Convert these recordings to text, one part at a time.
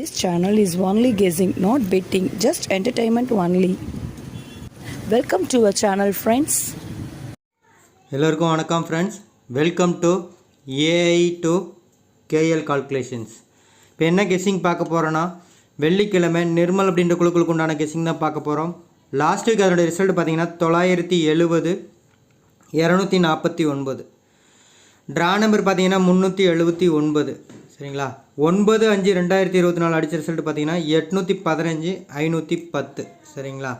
This channel is only guessing, not betting, just entertainment only. Welcome to our channel friends எல்லோருக்கும் வணக்கம் friends welcome to AI to KL calculations இப்போ என்ன guessing பார்க்க போகிறோன்னா வெள்ளிக்கிழமை நிர்மல் அப்படின்ற குழுக்களுக்கு உண்டான கெஸ்ஸிங் தான் பார்க்க போகிறோம் லாஸ்ட் வீக் அதோட ரிசல்ட் பார்த்தீங்கன்னா தொள்ளாயிரத்தி எழுபது இரநூத்தி நாற்பத்தி ஒன்பது. ட்ரா நம்பர் பார்த்தீங்கன்னா முந்நூற்றி எழுபத்தி ஒன்பது. சரிங்களா? ஒன்பது அஞ்சு ரெண்டாயிரத்தி இருபத்தி நாலு அடித்த ரிசல்ட் பார்த்தீங்கன்னா எட்நூற்றி பதினஞ்சு ஐநூற்றி பத்து. சரிங்களா?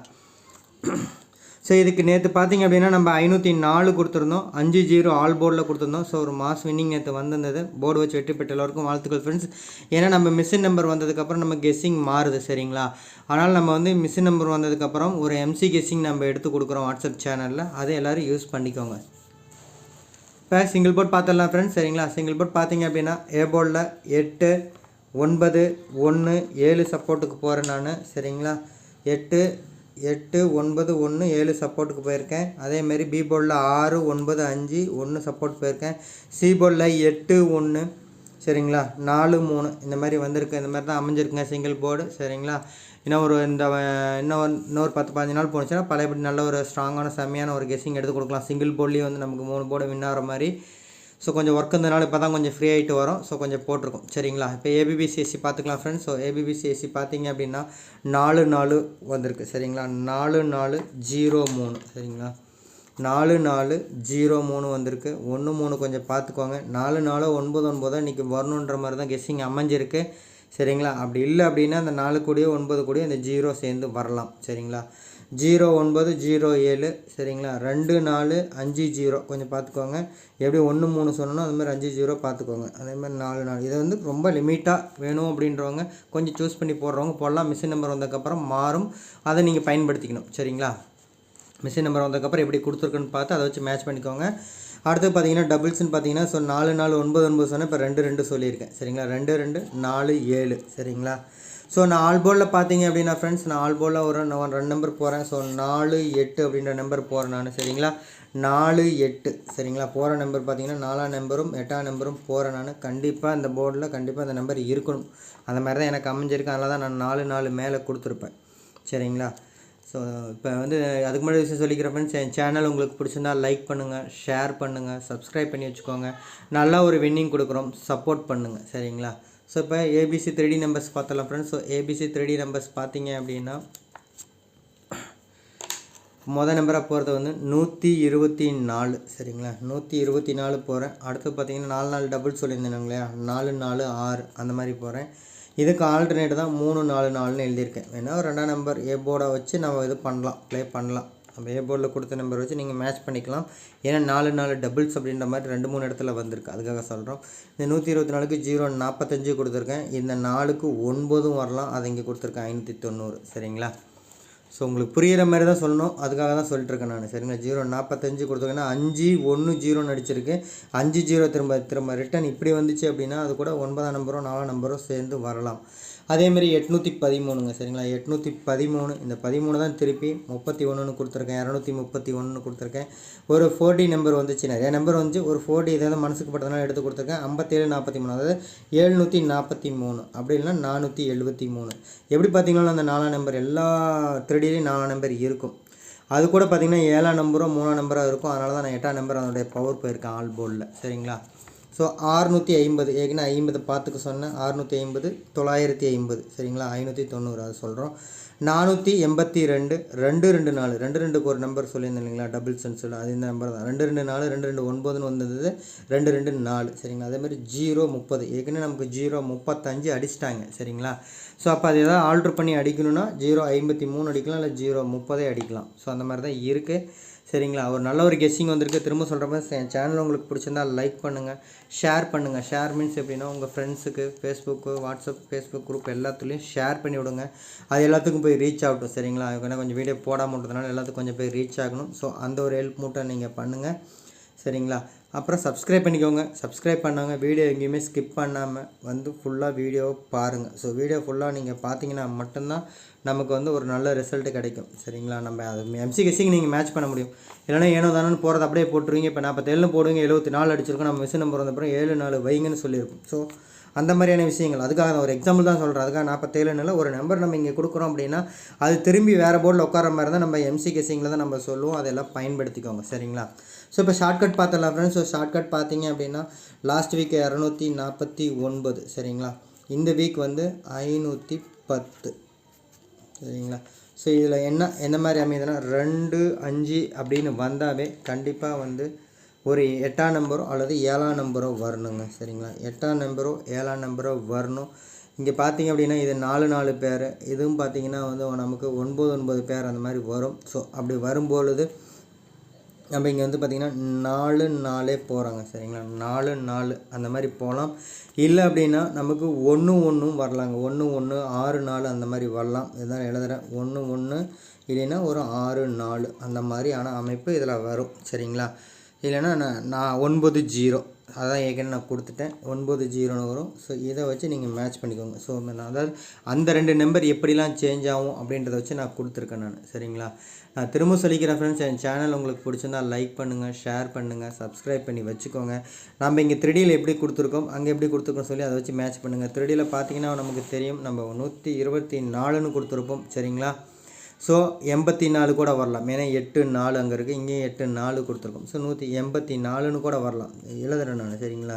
ஸோ இதுக்கு நேற்று பார்த்தீங்க அப்படின்னா நம்ம ஐநூற்றி நாலு கொடுத்துருந்தோம். அஞ்சு ஜீரோ ஆல் போர்டில் கொடுத்துருந்தோம். ஸோ ஒரு மாஸ் வின்னிங் நேற்று வந்திருந்தது. போர்டு வச்சு வெற்றி பெற்ற எல்லோருக்கும் வாழ்த்துக்கள் ஃப்ரெண்ட்ஸ் ஏன்னா நம்ம மிஷின் நம்பர் வந்ததுக்கப்புறம் நம்ம கெஸ்ஸிங் மாறுது சரிங்களா? அதனால் நம்ம வந்து மிஷின் நம்பர் வந்ததுக்கப்புறம் ஒரு எம்சி கெஸ்ஸிங் நம்ம எடுத்து கொடுக்குறோம் வாட்ஸ்அப் சேனலில் அதை எல்லோரும் யூஸ் பண்ணிக்கோங்க. இப்போ சிங்கிள் போர்ட் பார்த்துடலாம் ஃப்ரெண்ட்ஸ் சரிங்களா? சிங்கிள் போர்ட் பார்த்தீங்க அப்படின்னா ஏ போர்டில் எட்டு ஒன்பது ஒன்று ஏழு சப்போர்ட்டுக்கு போகிறேன் நான். சரிங்களா? எட்டு எட்டு ஒன்பது ஒன்று ஏழு சப்போர்ட்டுக்கு போயிருக்கேன். அதேமாரி பி போர்டில் ஆறு ஒன்பது அஞ்சு ஒன்று சப்போர்ட் போயிருக்கேன். சி போர்டில் எட்டு ஒன்று சரிங்களா? நாலு மூணு இந்த மாதிரி வந்திருக்கு. இந்த மாதிரி தான் அமைஞ்சிருக்குங்க சிங்கிள் போர்டு சரிங்களா? இன்னும் ஒரு இந்த இன்னும் இன்னொரு பத்து பதினஞ்சு நாள் போணுச்சுன்னா பழையபடி நல்ல ஒரு ஸ்ட்ராங்கான செம்மையான ஒரு கெஸ்ஸிங் எடுத்து கொடுக்கலாம். சிங்கிள் போர்ட்லேயே வந்து நமக்கு மூணு போர்டு வின் ஆகிற மாதிரி. ஸோ கொஞ்சம் ஒர்க் இருந்தனால இப்போ தான் கொஞ்சம் ஃப்ரீ ஆகிட்டு வரும். ஸோ கொஞ்சம் போட்டிருக்கோம். சரிங்களா? இப்போ ஏபிபிசிஎஸ்சி பார்த்துக்கலாம் ஃப்ரெண்ட்ஸ் ஸோ ஏபிபிசிஎஸ்சி பார்த்தீங்க அப்படின்னா நாலு நாலு வந்திருக்கு. சரிங்களா? நாலு நாலு ஜீரோ மூணு. சரிங்களா? நாலு நாலு ஜீரோ மூணு வந்திருக்கு. ஒன்று மூணு கொஞ்சம் பார்த்துக்கோங்க. நாலு நாலு ஒன்பது ஒன்பதோ இன்றைக்கி வரணுன்ற மாதிரி தான் கெஸ்ஸிங் அமைஞ்சிருக்கு. சரிங்களா? அப்படி இல்லை அப்படின்னா அந்த நாலு கூடயோ ஒன்பது கூடயோ இந்த ஜீரோ சேர்ந்து வரலாம். சரிங்களா? ஜீரோ ஒன்பது ஜீரோ ஏழு சரிங்களா? ரெண்டு நாலு அஞ்சு ஜீரோ. கொஞ்சம் பார்த்துக்கோங்க. எப்படி ஒன்று மூணு சொன்னோன்னா அது மாதிரி அஞ்சு ஜீரோ பார்த்துக்கோங்க. அதே மாதிரி நாலு நாலு. இதை வந்து ரொம்ப லிமிட்டாக வேணும் அப்படின்றவங்க கொஞ்சம் சூஸ் பண்ணி போடுறவங்க போடலாம். மிஷின் நம்பர் வந்ததுக்கப்புறம் மாறும். அதை நீங்கள் பயன்படுத்திக்கணும். சரிங்களா? மிஷின் நம்பர் வந்ததுக்கப்புறம் எப்படி கொடுத்துருக்குன்னு பார்த்து அதை வச்சு மேட்ச் பண்ணிக்கோங்க. அடுத்து பார்த்தீங்கன்னா டபுள்ஸ்னு பார்த்தீங்கன்னா ஸோ நாலு நாலு ஒன்பது ஒன்பது சொன்னேன். இப்போ ரெண்டு ரெண்டு சொல்லியிருக்கேன். சரிங்களா? ரெண்டு ரெண்டு நாலு ஏழு. சரிங்களா? ஸோ நான் ஆல் போலில் பார்த்தீங்க அப்படின்னா ஃப்ரெண்ட்ஸ் நான் ஆல் போலில் ஒரு நான் ரெண்டு நம்பர் போகிறேன் ஸோ நாலு எட்டு அப்படின்ற நம்பர் போகிறேன் நான். சரிங்களா? நாலு எட்டு. சரிங்களா? போகிற நம்பர் பார்த்தீங்கன்னா நாலாம் நம்பரும் எட்டாம் நம்பரும் போகிறேன் நான். கண்டிப்பாக இந்த போர்டில் கண்டிப்பாக அந்த நம்பர் இருக்கணும். அந்த மாதிரி தான் எனக்கு அமைஞ்சிருக்கு. அதனால தான் நான் நாலு நாலு மேலே கொடுத்துருப்பேன். சரிங்களா? ஸோ இப்போ வந்து அதுக்கு முன்னாடி விஷயம் சொல்லிக்கிறேன் ஃப்ரெண்ட்ஸ் என் சேனல் உங்களுக்கு பிடிச்சிருந்தா லைக் பண்ணுங்கள் ஷேர் பண்ணுங்கள் சப்ஸ்கிரைப் பண்ணி வச்சுக்கோங்க. நல்ல ஒரு வின்னிங் கொடுக்குறோம் சப்போர்ட் பண்ணுங்கள் சரிங்களா? ஸோ இப்போ ஏபிசி த்ரீ நம்பர்ஸ் பார்த்தலாம் friends so ABC three numbers பார்த்தீங்க அப்படின்னா மொதல் நம்பராக போகிறது வந்து நூற்றி இருபத்தி நாலு சரிங்களா? நூற்றி இருபத்தி நாலு போகிறேன் அடுத்து பார்த்தீங்கன்னா நாலு நாலு டபுள் சொல்லியிருந்தேன் இல்லையா நாலு நாலு ஆறு அந்த மாதிரி போகிறேன் இதுக்கு ஆல்டர்னேட் தான் மூணு நாலு நாலுன்னு எழுதியிருக்கேன். வேணால் ஒரு ரெண்டாம் நம்பர் ஏ போர்டை வச்சு நம்ம இது பண்ணலாம். ப்ளே பண்ணலாம். நம்ம ஏ போர்டில் கொடுத்த நம்பர் வச்சு நீங்கள் மேட்ச் பண்ணிக்கலாம். ஏன்னா நாலு நாலு டபுள்ஸ் அப்படின்ற மாதிரி ரெண்டு மூணு இடத்துல வந்திருக்கு. அதுக்காக சொல்கிறோம் இந்த நூற்றி இருபத்தி நாலுக்கு ஜீரோ நாற்பத்தஞ்சு கொடுத்துருக்கேன். இந்த நாலுக்கு ஒன்பதும் வரலாம். அது இங்கே கொடுத்துருக்கேன் ஐநூற்றி தொண்ணூறு. சரிங்களா? ஸோ உங்களுக்கு புரிகிற மாதிரி தான் சொல்லணும். அதுக்காக தான் சொல்லிட்டுருக்கேன் நான். சரிங்களா? ஜீரோ நாற்பத்தஞ்சு கொடுத்துருக்கேன்னா அஞ்சு ஒன்று ஜீரோ நடிச்சிருக்கு. அஞ்சு ஜீரோ திரும்ப திரும்ப ரிட்டன் இப்படி வந்துச்சு அப்படின்னா அது கூட ஒன்பதாம் நம்பரோ நாலாம் நம்பரோ சேர்ந்து வரலாம். அதேமாரி எட்நூற்றி பதிமூணுங்க சரிங்களா? எட்நூற்றி பதிமூணு இந்த பதிமூணு தான் திருப்பி முப்பத்தி ஒன்றுன்னு கொடுத்துருக்கேன் இரநூத்தி முப்பத்தி ஒன்றுன்னு கொடுத்துருக்கேன். ஒரு ஃபோர்டி நம்பர் வந்துச்சு நிறைய நம்பர் வந்து ஒரு ஃபோர்டி ஏதாவது மனசுக்கு பட்டதுனால எடுத்து கொடுத்துருக்கேன். ஐம்பத்தேழு நாற்பத்தி மூணு அதாவது எழுநூற்றி நாற்பத்தி மூணு அப்படி இல்லைன்னா நானூற்றி எழுபத்தி மூணு எப்படி பார்த்தீங்கன்னா அந்த நாலாம் நம்பர் எல்லா த்ரெடிலையும் நாலாம் நம்பர் இருக்கும். அது கூட பார்த்தீங்கன்னா ஏழாம் நம்பரோ மூணாம் நம்பராக இருக்கும். அதனால தான் நான் எட்டாம் நம்பர் அதனுடைய பவர் போயிருக்கேன் ஆல் போர்டில் சரிங்களா? ஸோ ஆறுநூற்றி ஐம்பது ஏற்கனவே ஐம்பது பார்த்துக்க சொன்னேன். அறுநூற்றி ஐம்பது தொள்ளாயிரத்தி ஐம்பது. சரிங்களா? ஐநூற்றி தொண்ணூறு அது சொல்கிறோம் நானூற்றி எண்பத்தி ரெண்டு ரெண்டு ரெண்டு நாலு. ரெண்டு ரெண்டுக்கு ஒரு நம்பர் சொல்லியிருந்தேன் இல்லைங்களா? டபுள் சென்ஸில் அது இந்த நம்பர் தான். ரெண்டு ரெண்டு நாலு ரெண்டு ரெண்டு ஒன்பதுன்னு வந்தது. ரெண்டு ரெண்டு நாலு. சரிங்களா? அதேமாதிரி ஜீரோ முப்பது. ஏற்கனவே நமக்கு ஜீரோ முப்பத்தஞ்சு அடிச்சிட்டாங்க. சரிங்களா? ஸோ அப்போ அது எதாவது ஆல்ட்ரு பண்ணி அடிக்கணும்னா ஜீரோ ஐம்பத்தி மூணு அடிக்கலாம் இல்லை ஜீரோ முப்பதே அடிக்கலாம். ஸோ அந்த மாதிரி தான் இருக்குது சரிங்களா? ஒரு நல்ல ஒரு கெஸ்ஸிங் வந்திருக்கு. திரும்ப சொல்கிறப்ப என் சேனல் உங்களுக்கு பிடிச்சிருந்தா லைக் பண்ணுங்கள் ஷேர் பண்ணுங்கள் ஷேர் மீன்ஸ் எப்படின்னா உங்கள் ஃப்ரெண்ட்ஸுக்கு ஃபேஸ்புக்கு வாட்ஸ்அப் ஃபேஸ்புக் குரூப் எல்லாத்துலேயும் ஷேர் பண்ணி விடுங்க. அது எல்லாத்துக்கும் போய் ரீச் ஆகட்டும் சரிங்களா? ஏன்னா கொஞ்சம் வீடியோ போடாமல் எல்லாத்துக்கும் கொஞ்சம் போய் ரீச் ஆகணும். ஸோ அந்த ஒரு ஹெல்ப் மூட்டை நீங்கள் பண்ணுங்கள் சரிங்களா? அப்புறம் சப்ஸ்கிரைப் பண்ணிக்கோங்க. சப்ஸ்கிரைப் பண்ணாங்க வீடியோ எங்கேயுமே ஸ்கிப் பண்ணாமல் வந்து ஃபுல்லாக வீடியோவை பாருங்கள் ஸோ வீடியோ ஃபுல்லாக நீங்கள் பார்த்தீங்கன்னா மட்டும்தான் நமக்கு வந்து ஒரு நல்ல ரிசல்ட்டு கிடைக்கும். சரிங்களா? நம்ம அது எம்சி நீங்கள் மேட்ச் பண்ண முடியும். இல்லைன்னா ஏனோ தானோன்னு போகிறது அப்படியே போட்டுருவீங்க. இப்போ நாற்பத்தேழு போடுவீங்க எழுபத்தி நாலு அடிச்சிருக்கோம். நம்ம மிஷின் நம்பர் வந்தப்பறம் ஏழு நாலு வைங்கன்னு சொல்லியிருக்கோம் ஸோ அந்த மாதிரியான விஷயங்கள். அதுக்காக நான் ஒரு எக்ஸாம்பிள் தான் சொல்கிறேன் அதுக்காக நாற்பத்தேழுனால ஒரு நம்பர் நம்ம இங்கே கொடுக்குறோம் அப்படின்னா அது திரும்பி வேறு போர்டில் உட்கார மாதிரி தான் நம்ம எம்சி கெஸிங்கில் தான் நம்ம சொல்லுவோம். அதெல்லாம் பயன்படுத்திக்கோங்க. சரிங்களா? ஸோ இப்போ ஷார்ட்கட் பார்த்துடலாம் ஃப்ரெண்ட்ஸ் ஸோ ஷார்ட்கட் பார்த்தீங்க அப்படின்னா லாஸ்ட் வீக் இரநூத்தி நாற்பத்தி ஒன்பது. சரிங்களா? இந்த வீக் வந்து ஐநூற்றி பத்து. சரிங்களா? ஸோ இதில் என்ன என்ன மாதிரி அமையுதுன்னா ரெண்டு அஞ்சு அப்படின்னு வந்தாவே கண்டிப்பாக வந்து ஒரு எட்டாம் நம்பரோ அல்லது ஏழாம் நம்பரோ வரணுங்க சரிங்களா? எட்டாம் நம்பரோ ஏழாம் நம்பரோ வரணும். இங்கே பார்த்தீங்க அப்படின்னா இது நாலு நாலு பேர். இதுவும் பார்த்தீங்கன்னா வந்து நமக்கு ஒன்பது ஒன்பது பேர் அந்த மாதிரி வரும். ஸோ அப்படி வரும்பொழுது நம்ம இங்கே வந்து பார்த்திங்கன்னா நாலு நாளே போகிறாங்க சரிங்களா? நாலு நாலு அந்த மாதிரி போகலாம் இல்லை அப்படின்னா நமக்கு ஒன்று ஒன்றும் வரலாங்க. ஒன்று ஒன்று ஆறு நாலு அந்த மாதிரி வரலாம். இதுதான் எழுதுகிறேன் ஒன்று ஒன்று இல்லைன்னா ஒரு ஆறு நாலு அந்த மாதிரியான அமைப்பு இதில் வரும் சரிங்களா? இல்லைன்னா நான் நான் ஒன்பது ஜீரோ. அதான் ஏற்கனவே நான் கொடுத்துட்டேன். ஒன்பது ஜீரோன்னு வரும். ஸோ இதை வச்சு நீங்கள் மேட்ச் பண்ணிக்கோங்க. ஸோ நான் அதாவது அந்த ரெண்டு நம்பர் எப்படிலாம் சேஞ்ச் ஆகும் அப்படின்றத வச்சு நான் கொடுத்துருக்கேன் நான். சரிங்களா? நான் திரும்ப சொல்லிக்கிறேன் ஃப்ரெண்ட்ஸ் என் சேனல் உங்களுக்கு பிடிச்சிருந்தா லைக் பண்ணுங்கள் ஷேர் பண்ணுங்கள் சப்ஸ்கிரைப் பண்ணி வச்சுக்கோங்க. நம்ம இங்கே த்ரீடியில் எப்படி கொடுத்துருக்கோம் அங்கே எப்படி கொடுத்துருக்கோம் சொல்லி அதை வச்சு மேட்ச் பண்ணுங்கள் த்ரீடியில் பார்த்தீங்கன்னா நமக்கு தெரியும். நம்ம நூற்றி இருபத்தி நாலுன்னு கொடுத்துருப்போம். சரிங்களா? ஸோ எண்பத்தி நாலு கூட வரலாம். ஏன்னா எட்டு நாலு அங்கே இருக்குது இங்கேயும் எட்டு நாலு கொடுத்துருக்கோம். ஸோ நூற்றி எண்பத்தி நாலுன்னு கூட வரலாம். எழுதுறேன் நான் சரிங்களா?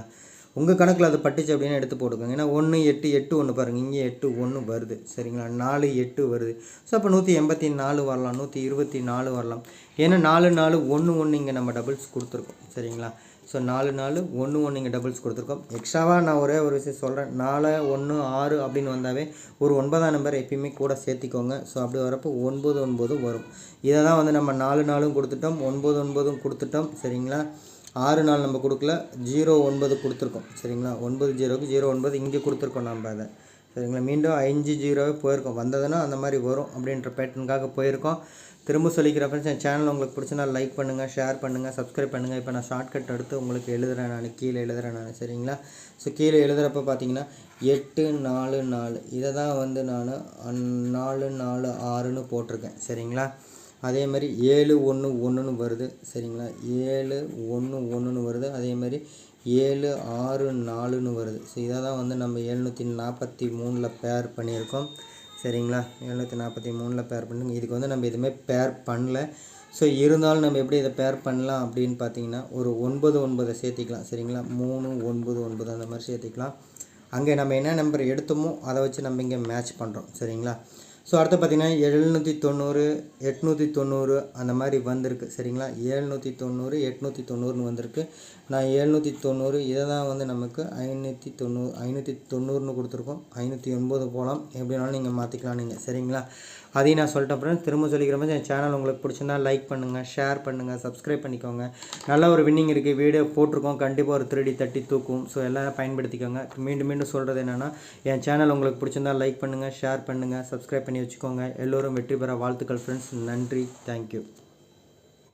உங்கள் கணக்கில் அது பட்டுச்சு அப்படின்னு எடுத்து போட்டுக்கோங்க. ஏன்னா ஒன்று எட்டு எட்டு ஒன்று பாருங்கள் இங்கே எட்டு ஒன்று வருது. சரிங்களா? நாலு எட்டு வருது. ஸோ அப்போ நூற்றி எண்பத்தி நாலு வரலாம். நூற்றி இருபத்தி நாலு வரலாம். ஏன்னா நாலு நாலு ஒன்று ஒன்று இங்கே நம்ம டபுள்ஸ் கொடுத்துருக்கோம். சரிங்களா? ஸோ நாலு நாலு ஒன்று ஒன்று இங்கே டபுள்ஸ் கொடுத்துருக்கோம். எக்ஸ்ட்ராவாக நான் ஒரே ஒரு விஷயம் சொல்கிறேன் நாலு ஒன்று ஆறு அப்படின்னு வந்தாவே ஒரு ஒன்பதாம் நம்பர் எப்பயுமே கூட சேர்த்திக்கோங்க. ஸோ அப்படி வரப்போ ஒன்பது ஒன்பதும் வரும். இதை தான் வந்து நம்ம நாலு நாளும் கொடுத்துட்டோம். ஒன்பது ஒன்பதும் கொடுத்துட்டோம். சரிங்களா? ஆறு நாள் நம்ம கொடுக்கல. ஜீரோ ஒன்பது கொடுத்துருக்கோம். சரிங்களா? ஒன்பது ஜீரோக்கு ஜீரோ ஒன்பது இங்கே கொடுத்துருக்கோம் நம்ம அதை. சரிங்களா? மீண்டும் அஞ்சு ஜீரோவே போயிருக்கோம். வந்ததுன்னா அந்த மாதிரி வரும் அப்படின்ற பேட்டர்னுக்காக போயிருக்கோம். திரும்ப சொல்லிக்கிற ஃப்ரெண்ட்ஸ் என் சேனல் உங்களுக்கு பிடிச்சினா லைக் பண்ணுங்கள் ஷேர் பண்ணுங்கள் சப்ஸ்கிரைப் பண்ணுங்கள் இப்போ நான் ஷார்ட்கட் எடுத்து உங்களுக்கு எழுதுகிறேன் நான் கீழே எழுதுகிறேன் நான் சரிங்களா? ஸோ கீழே எழுதுகிறப்ப பார்த்தீங்கன்னா எட்டு நாலு நாலு. இதை தான் வந்து நான் நாலு நாலு ஆறுன்னு போட்டிருக்கேன் சரிங்களா? அதே மாதிரி ஏழு ஒன்று ஒன்றுன்னு வருது சரிங்களா? ஏழு ஒன்று ஒன்றுன்னு வருது. அதே மாதிரி ஏழு ஆறு நாலுன்னு வருது. ஸோ இதை தான் வந்து நம்ம எழுநூற்றி நாற்பத்தி மூணில் பேர் பண்ணியிருக்கோம். சரிங்களா? எழுநூற்றி நாற்பத்தி மூணில் பேர் பண்ணி இதுக்கு வந்து நம்ம எதுவுமே பேர் பண்ணல. ஸோ இருந்தாலும் நம்ம எப்படி இதை பேர் பண்ணலாம் அப்படின்னு பார்த்தீங்கன்னா ஒரு ஒன்பது ஒன்பதை சேர்த்திக்கலாம். சரிங்களா? மூணு ஒன்பது ஒன்பது அந்த மாதிரி சேர்த்திக்கலாம். அங்கே நம்ம என்ன நம்பர் எடுத்தோமோ அதை வச்சு நம்ம இங்கே மேட்ச் பண்ணுறோம் சரிங்களா? ஸோ அடுத்து பார்த்தீங்கன்னா எழுநூற்றி தொண்ணூறு எட்நூற்றி தொண்ணூறு அந்த மாதிரி வந்திருக்கு. சரிங்களா? ஏழ்நூற்றி தொண்ணூறு எட்நூற்றி தொண்ணூறுன்னு வந்திருக்கு. நான் எழுநூற்றி தொண்ணூறு இதை தான் வந்து நமக்கு ஐநூற்றி தொண்ணூறு ஐநூற்றி தொண்ணூறுன்னு கொடுத்துருக்கோம். ஐநூற்றி ஒன்பது போகலாம் எப்படினாலும் நீங்கள் மாற்றிக்கலாம் நீங்கள் சரிங்களா? அதையும் நான் சொல்லிட்டேன் அப்புறம் திரும்ப சொல்லிக்கிற மாதிரி என் சேனல் உங்களுக்கு பிடிச்சிருந்தா லைக் பண்ணுங்கள் ஷேர் பண்ணுங்கள் சப்ஸ்கிரைப் பண்ணிக்கோங்க. நல்ல ஒரு வின்னிங் இருக்குது வீடியோ போட்டிருக்கோம். கண்டிப்பாக ஒரு த்ரீ தட்டி தூக்கும். ஸோ எல்லாம் பயன்படுத்திக்கோங்க. மீண்டும் மீண்டும் சொல்கிறது என்னென்னா என் சேனல் உங்களுக்கு பிடிச்சிருந்தா லைக் பண்ணுங்கள் ஷேர் பண்ணுங்கள் சப்ஸ்கிரைப் பண்ணி வச்சுக்கோங்க. எல்லோரும் வெற்றி பெற வாழ்த்துக்கள் ஃப்ரெண்ட்ஸ் நன்றி. தேங்க்யூ